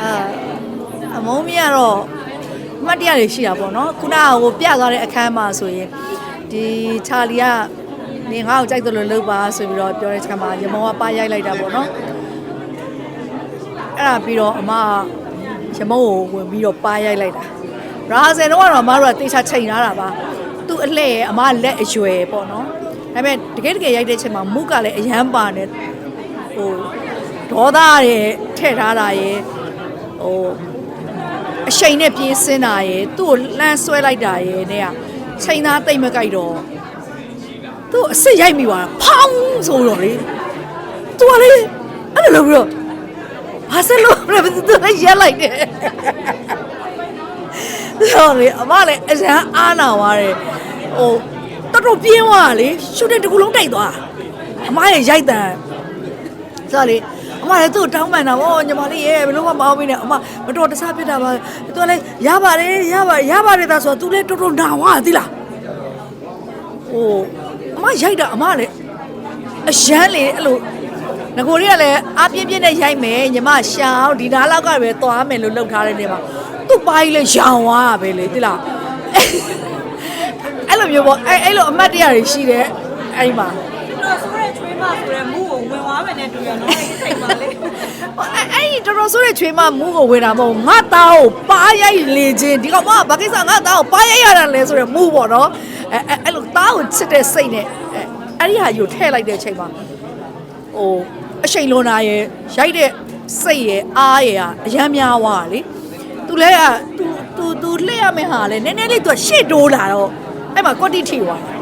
အာအမုံမီကတော့အမှတ်တရတွေရှိတာပေါ့နော်ခုနကဟိုပြသွားတဲ့အခန်းမှာဆိုရင်ဒီချာလီကနေငါ့ကိုကြိုက်တယ်လို့လုပ်ပါဆိုပြီးတော့ပြောတဲ့ချက်မှာရမောကပါရိုက်လိုက်တာပေါ့နော်အဲ့ဒါပြီးတော့အမကရမောကိုဝင်ပြီးတော့ပါရိုက်လိုက်တာရာဇယ်တော့ကတော့အမတို့ကတေချာချိန်ထားတာပါသူ့အလှဲ့ရဲ့အမလက်အရွယ်ပေါ့နော်ဒါပေမဲ့တကယ်တကယ်ရိုက်တဲ့ချိန်မှာမုကလည်းအရန်ပါနေဟိုဒေါသရဲ့ထည့်ထားတာရဲ့ ဟိုအရှိန်နဲ့ပြေးစင်းတာရယ်သူ့ကိုလှမ်းဆွဲလိုက်တာရယ်နဲ့ကချိန်သားတိတ်မကြိုက်တော့သူ့အစ်စ်ရိုက်မိသွားတာဖောင်းဆိုတော့လေသူကလေအဲ့လိုလုပ်ပြီးတော့ဘာစလို့လဲသူကရက်လိုက်တယ်ဆိုလေအမလည်းအရန်အားနာသွားတယ်ဟိုတော်တော်ပြင်းသွားတာလေရှူတင်တစ်ခုလုံးတိုက်သွားတာအမရဲ့ရိုက်တန်ဆိုတော့လေ အမလည်းသူ့ကိုတောင်းပန်တာဗောညီမလေးရဲ့ဘယ်လို့မှမအောင်မင်းနဲ့အမမတော်တဆဖြစ်တာပါသူကလည်းရပါတယ်ရပါရပါတယ်ဒါဆိုတော့ तू လည်းတော်တော်နာဝါသီလားဟိုအမရိုက်တာအမလည်းအရန်လေအဲ့လိုငကိုရီကလည်းအပြင်းပြင်းနဲ့ရိုက်မယ်ညီမရှောင်းဒီနားလောက်ကပဲသွားမယ်လို့လှုပ်ထားတဲ့နေမှာသူ့ပါကြီးလည်းရောင်သွားတာပဲလေသီလားအဲ့လိုမျိုးပေါ့အဲ့အဲ့လိုအမတ်တရားတွေရှိတယ်အဲ့ဒီမှာ တော့ဆိုရဲချွေးမဆိုရဲမူကိုဝင်သွားမယ်နဲ့တူရနော်အဲ့ဒီချိန်မှာလေအဲ့အဲ့ဒီတော်တော်ဆိုးတဲ့ချွေးမမူးကိုဝင်တာမဟုတ်ငါသားကိုပါရိုက်လေခြင်းဒီကောင်မဘာကိစ္စငါသားကိုပါရိုက်ရတာလဲဆိုရမူးပေါ့နော်အဲအဲ့အဲ့လိုသားကိုချစ်တဲ့စိတ်နဲ့အဲအဲ့ဒီဟာယူထည့်လိုက်တဲ့အချိန်မှာဟိုအချိန်လွန်တာရဲ့ရိုက်တဲ့စိတ်ရဲ့အားရဲ့ကအယမ်းများသွားတာလေသူလဲကသူသူသူလှည့်ရမယ့်ဟာလဲနည်းနည်းလေးသူကရှေ့တိုးလာတော့အဲ့မှာကွက်တိထိသွားတာ